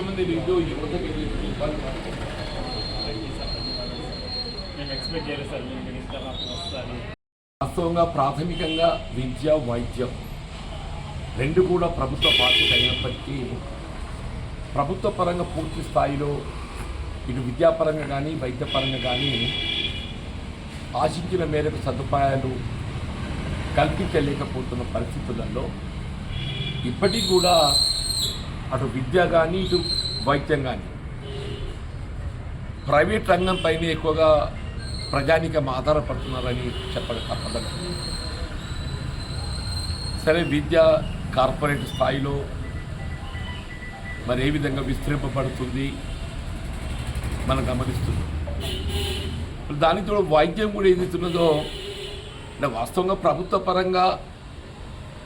మంది నిరుద్యోగ యువతకి ఏదైతే ఇబ్బంది పడుతుందో, మేము ఎక్స్పెక్ట్ చేయలేదు సార్ మేము ఇంత మాకు వస్తుంది వాస్తవంగా ప్రాథమికంగా విద్య వైద్యం రెండు కూడా ప్రభుత్వ బాధ్యత అయినప్పటికీ ప్రభుత్వ పరంగా పూర్తి స్థాయిలో ఇటు విద్యాపరంగా కానీ వైద్యపరంగా కానీ ఆశించిన మేరకు సదుపాయాలు కల్పించలేకపోతున్న పరిస్థితులలో ఇప్పటికి కూడా అటు విద్య కానీ ఇటు వైద్యం కానీ ప్రైవేట్ రంగం పైన ఎక్కువగా ప్రజానికం ఆధారపడుతున్నారని చెప్పడం తప్పదు సరే విద్య కార్పొరేట్ స్థాయిలో మరి ఏ విధంగా విస్తరింపబడుతుంది మనం గమనిస్తుంది దానితో వైద్యం కూడా ఏదైతున్నదో వాస్తవంగా ప్రభుత్వ పరంగా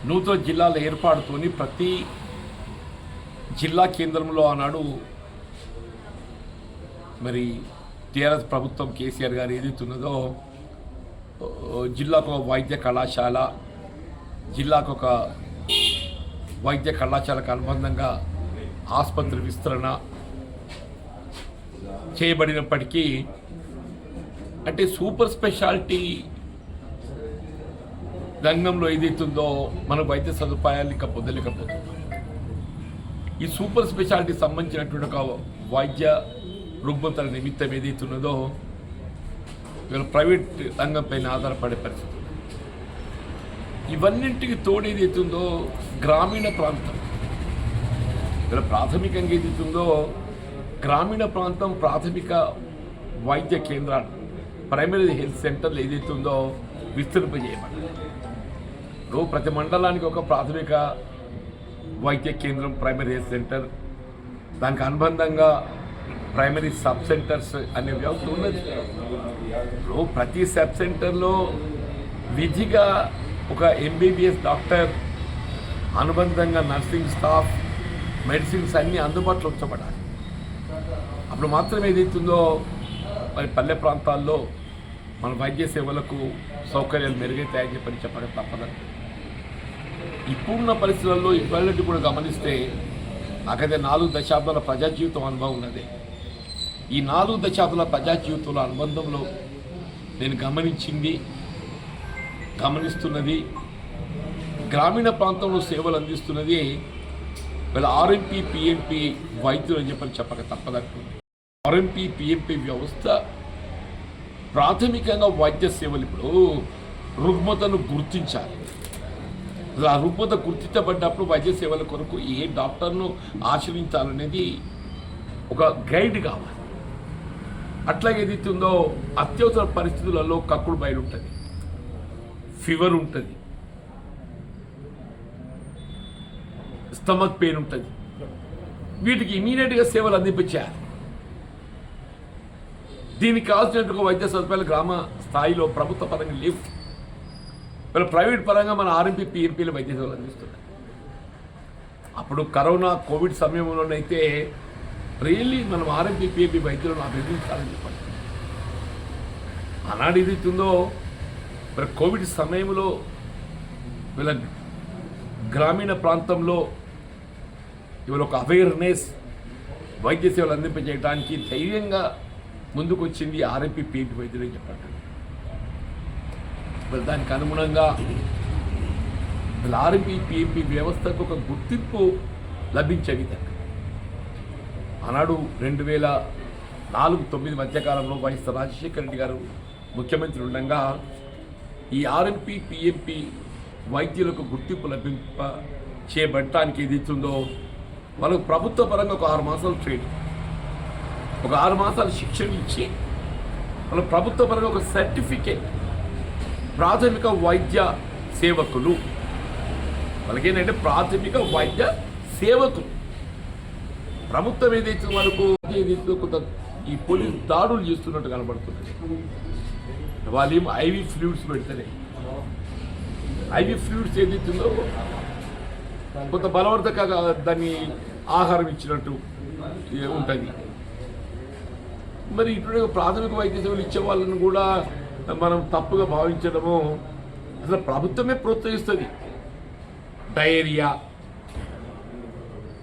నూతన జిల్లాల ఏర్పాటుతోని ప్రతి జిల్లా కేంద్రంలో ఆనాడు మరి టీఆర్ఎస్ ప్రభుత్వం కేసీఆర్ గారు ఏదైతున్నదో జిల్లాకు ఒక వైద్య కళాశాల జిల్లాకు ఒక వైద్య కళాశాలకు అనుబంధంగా ఆసుపత్రి విస్తరణ చేయబడినప్పటికీ అంటే సూపర్ స్పెషాలిటీ రంగంలో ఏదైతుందో మన వైద్య సదుపాయాలు ఇంకా పొందలేకపోతుంది ఈ సూపర్ స్పెషాలిటీ సంబంధించినటువంటి ఒక వైద్య రుగ్మతల నిమిత్తం ఏదైతున్నదో వీళ్ళ ప్రైవేట్ రంగంపైన ఆధారపడే పరిస్థితి ఇవన్నింటికి తోడు ఏదైతుందో గ్రామీణ ప్రాంతం. ఇలా ప్రాథమికంగా ఏదైతుందో గ్రామీణ ప్రాంతం ప్రాథమిక వైద్య కేంద్రాలు ప్రైమరీ హెల్త్ సెంటర్లు ఏదైతుందో ఉందో విస్తరింపజేయబడాలి ప్రతి మండలానికి ఒక ప్రాథమిక వైద్య కేంద్రం ప్రైమరీ హెల్త్ సెంటర్ దానికి అనుబంధంగా ప్రైమరీ సబ్ సెంటర్స్ అనే వ్యవస్థ ఉన్నది. ఇప్పుడు ప్రతి సబ్ సెంటర్లో విధిగా ఒక ఎంబీబీఎస్ డాక్టర్ అనుబంధంగా నర్సింగ్ స్టాఫ్ మెడిసిన్స్ అన్నీ అందుబాటులో ఉంచబడాలి. అప్పుడు మాత్రం ఏదైతుందో మరి పల్లె ప్రాంతాల్లో మన వైద్య సేవలకు సౌకర్యాలు మెరుగైతాయని చెప్పని చెప్పక తప్పదండి. ఇప్పుడున్న పరిస్థితుల్లో ఇవాళటి కూడా గమనిస్తే నాకైతే నాలుగు దశాబ్దాల ప్రజా జీవితం అనుభవం ఉన్నది. ఈ నాలుగు దశాబ్దాల ప్రజా జీవితాల అనుబంధంలో నేను గమనించింది గమనిస్తున్నది గ్రామీణ ప్రాంతంలో సేవలు అందిస్తున్నది వీళ్ళ ఆర్ఎంపీ పిఎంపీ వైద్యులు అని చెప్పని చెప్పక తప్పదంటుంది. ఆర్ఎంపీ పిఎంపీ వ్యవస్థ ప్రాథమికంగా వైద్య సేవలు ఇప్పుడు రుగ్మతను గుర్తించాలి. రుగ్మత గుర్తించబడ్డప్పుడు వైద్య సేవల కొరకు ఏ డాక్టర్ను ఆశ్రయించాలనేది ఒక గైడ్ కావాలి. అట్లాగే ఏదైతే ఉందో అత్యవసర పరిస్థితులలో కక్కుడు బయలు ఉంటుంది ఫీవర్ ఉంటుంది. స్టమక్ పెయిన్ ఉంటుంది. వీటికి ఇమీడియట్గా సేవలు అందించాలి దీనికి కావాల్సినట్టుగా వైద్య సదుపాయాలు గ్రామ స్థాయిలో ప్రభుత్వ పరంగా లేవు. వీళ్ళు ప్రైవేట్ పరంగా మన ఆర్ఎంపీ పిఎంపీలు వైద్య సేవలు అందిస్తున్నాయి. అప్పుడు కరోనా కోవిడ్ సమయంలోనైతే రియల్లీ మనం ఆర్ఎంపీ పిఎంపీ వైద్యులను అభివృద్ధించాలని చెప్పండి ఆనాడు ఇది ఉందో మరి కోవిడ్ సమయంలో వీళ్ళ గ్రామీణ ప్రాంతంలో ఇవాళ ఒక అవేర్నెస్ వైద్య సేవలు అందింపజేయడానికి ధైర్యంగా ముందుకు వచ్చింది ఆర్ఎంపీ పిఎంపీ వైద్యులు అని చెప్పండి మరి దానికి అనుగుణంగా వీళ్ళ ఆర్ఎంపీ వ్యవస్థకు ఒక గుర్తింపు లభించే విధంగా ఆనాడు రెండు వేల నాలుగు తొమ్మిది మధ్యకాలంలో వైఎస్ రాజశేఖర రెడ్డి గారు ముఖ్యమంత్రి ఉండగా ఈ ఆర్ఎంపీ పిఎంపీ వైద్యులకు గుర్తింపు లభింప చేయబడటానికి ఏది ఇస్తుందో వాళ్ళకు ప్రభుత్వ పరంగా ఒక ఆరు మాసాలు ట్రైనింగ్ ఒక ఆరు మాసాలు శిక్షణ ఇచ్చి వాళ్ళ ప్రభుత్వ పరంగా ఒక సర్టిఫికేట్ ప్రాథమిక వైద్య సేవకులు. వాళ్ళకి ఏంటంటే ప్రాథమిక వైద్య సేవకులు. ప్రభుత్వం ఏదైతే మనకు ఏదైతే కొంత ఈ పోలీస్ దాడులు చేస్తున్నట్టు కనబడుతుంది. వాళ్ళు ఏమో ఐవి ఫ్లూయిడ్స్ పెడితేనే ఐవి ఫ్లూయిడ్స్ ఏదైతుందో కొంత బలవర్ధక దాన్ని ఆహారం ఇచ్చినట్టు ఉంటుంది. మరి ఇప్పుడు ప్రాథమిక వైద్య సేవలు ఇచ్చే వాళ్ళని కూడా మనం తప్పుగా భావించడము అసలు ప్రభుత్వమే ప్రోత్సహిస్తుంది. డయేరియా.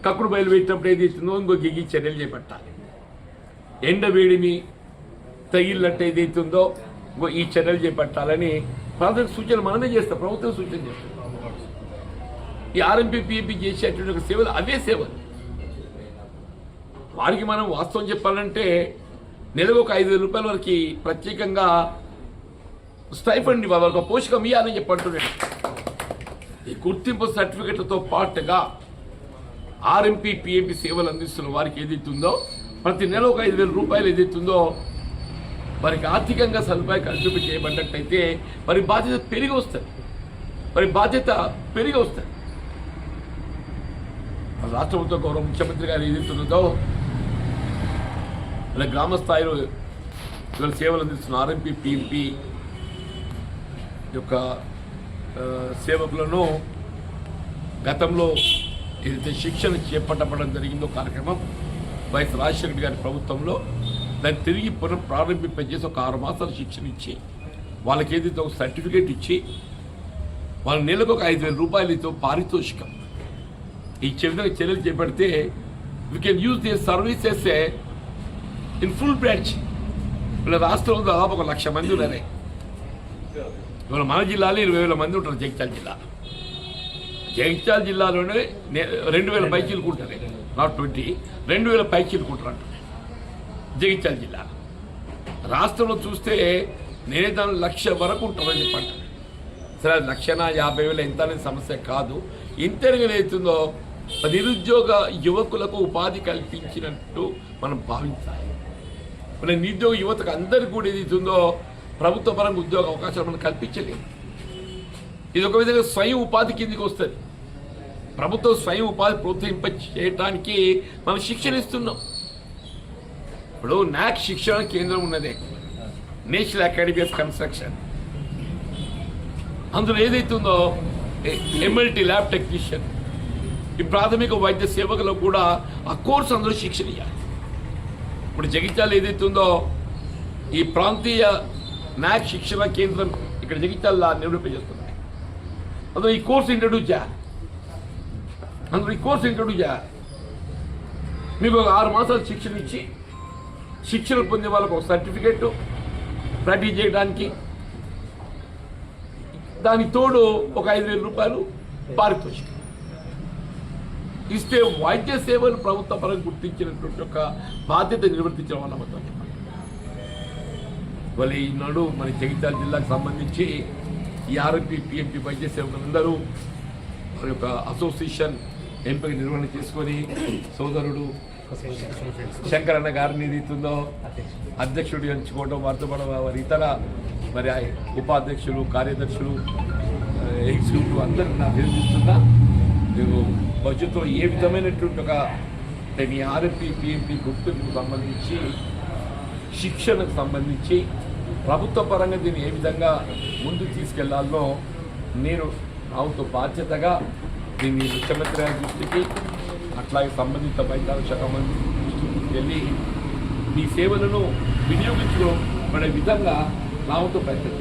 కక్కుడు బయలు పెట్టినప్పుడు ఏది ఇస్తుందో ఇంకో గిగి చర్యలు చేపట్టాలి. ఎండ వేడిని తగిలినట్టు ఏదైతుందో ఇంకో ఈ చర్యలు చేపట్టాలని ప్రాథమిక సూచనలు మనమే చేస్తాం ప్రభుత్వం సూచన చేస్తాం. ఈ ఆర్ఎంపీ పిఎంపీ చేసేటువంటి ఒక సేవలు అవే సేవలు. వారికి మనం వాస్తవం చెప్పాలంటే నెలకు ఒక ఐదు వేల రూపాయల వరకు ప్రత్యేకంగా స్టైఫండ్ ఇవ్వాలి ఒక పోషకం ఇవ్వాలని చెప్పంటున్నాడు ఈ గుర్తింపు సర్టిఫికెట్లతో పాటుగా ఆర్ఎంపీ పిఎంపి సేవలు అందిస్తున్న వారికి ఏదైతుందో ప్రతి నెల ఒక ఐదు వేల రూపాయలు ఏదైతుందో వారికి ఆర్థికంగా సదుపాయం కల్పింప చేయబడినట్టయితే మరి బాధ్యత పెరిగి వస్తుంది. మరి బాధ్యత పెరిగి వస్తుంది. రాష్ట్ర ప్రభుత్వం గౌరవ ముఖ్యమంత్రి గారు ఏదైతున్నదో ఇలా గ్రామ స్థాయిలో సేవలు అందిస్తున్న ఆర్ఎంపీ పిఎంపి యొక్క సేవకులను గతంలో ఏదైతే శిక్షణ చేపట్టబడడం జరిగిందో కార్యక్రమం వైఎస్ రాజశేఖర గారి ప్రభుత్వంలో దాన్ని తిరిగి పునః ప్రారంభింపజేసి ఒక ఆరు మాసాలు శిక్షణ ఇచ్చి వాళ్ళకి ఏదైతే ఒక సర్టిఫికేట్ ఇచ్చి వాళ్ళ నెలకు ఒక ఐదు వేల రూపాయలతో పారితోషికం. ఈ విధంగా చర్యలు చేపడితే we can use the services in full branch ఇలా రాష్ట్రంలో దాదాపు ఒక లక్ష మంది ఉన్నారే. ఇవాళ మన జిల్లాలో ఇరవై వేల మంది ఉంటారు జగిత్యాల జిల్లా. జగిత్యాల జిల్లాలోనే నే- రెండు వేల పైచీలు కుంటారు నాట్ ట్వంటీ రెండు వేల పైచీలు కుంటారు అంటారు. జగిత్యాల జిల్లా. రాష్ట్రంలో చూస్తే నేనే దాని లక్ష వరకు ఉంటుందని చెప్పంటారు. సరే అది లక్షణ యాభై వేలు ఎంత అనేది సమస్య కాదు. ఇంతగా అవుతుందో నిరుద్యోగ యువకులకు ఉపాధి కల్పించినట్టు మనం భావించాలి. మన నిరుద్యోగ యువతకు అందరికీ కూడా ఏది ప్రభుత్వ పరంగా ఉద్యోగ అవకాశాలు మనం కల్పించలేదు ఇది ఒక విధంగా స్వయం ఉపాధి కిందికి వస్తుంది. ప్రభుత్వం స్వయం ఉపాధి ప్రోత్సహింప చేయటానికి మనం శిక్షణ ఇస్తున్నాం. ఇప్పుడు నాక్ శిక్షణ కేంద్రం ఉన్నదే. National academy of construction. అందులో ఏదైతుందో ఎంఎల్టీ ల్యాబ్ టెక్నీషియన్. ఈ ప్రాథమిక వైద్య సేవకులకు కూడా ఆ కోర్సు అందులో శిక్షణ ఇవ్వాలి ఇప్పుడు జగిత్యాల ఏదైతుందో ఈ ప్రాంతీయ మ్యాథ్స్ శిక్షణ కేంద్రం ఇక్కడ జగిత్యాల నిర్వహింపజేస్తుంది అందులో ఈ కోర్సు ఇంట్రడ్యూస్ చేయాలి. అందులో ఈ కోర్సు ఇంట్రడ్యూస్ చేయాలి. మీకు ఒక ఆరు మాసాలు శిక్షణ ఇచ్చి శిక్షణ పొందే వాళ్ళకు ఒక సర్టిఫికెట్ ప్రాక్టీస్ చేయడానికి దానికి తోడు ఒక ఐదు వేల రూపాయలు పారితోషికం. ఇస్తే వైద్య సేవలు ప్రభుత్వ పరంగా గుర్తించినటువంటి ఒక బాధ్యత నిర్వర్తించడం వల్ల మొత్తం వాళ్ళ ఈనాడు మన జగిత్యాల జిల్లాకు సంబంధించి ఈ ఆర్ఎంపీ పిఎంపీ వైద్య సేవకులందరూ వారి యొక్క అసోసియేషన్ ఎంపిక నిర్వహణ చేసుకొని సోదరుడు శంకరన్న గారిని ఏదైతుందో అధ్యక్షుడు ఎంచుకోవడం వారితో పాటు వారి ఇతర మరి ఉపాధ్యక్షులు కార్యదర్శులు ఎగ్జిక్యూటివ్ అందరికీ నా తెలియజేస్తున్నా నేను భవిష్యత్తులో ఏ విధమైనటువంటి ఒక నేను ఈ ఆర్ఎంపీ పిఎంపీ గుర్తింపుకు సంబంధించి శిక్షణకు సంబంధించి ప్రభుత్వ పరంగా దీన్ని ఏ విధంగా ముందుకు తీసుకెళ్ళాలో నేను నాతో బాధ్యతగా దీన్ని ముఖ్యమంత్రి గారి దృష్టికి అట్లాగే సంబంధిత వైద్య శాఖ మంత్రి దృష్టికి వెళ్ళి మీ సేవలను వినియోగించుకోబడే విధంగా నాతో ప్రయత్నం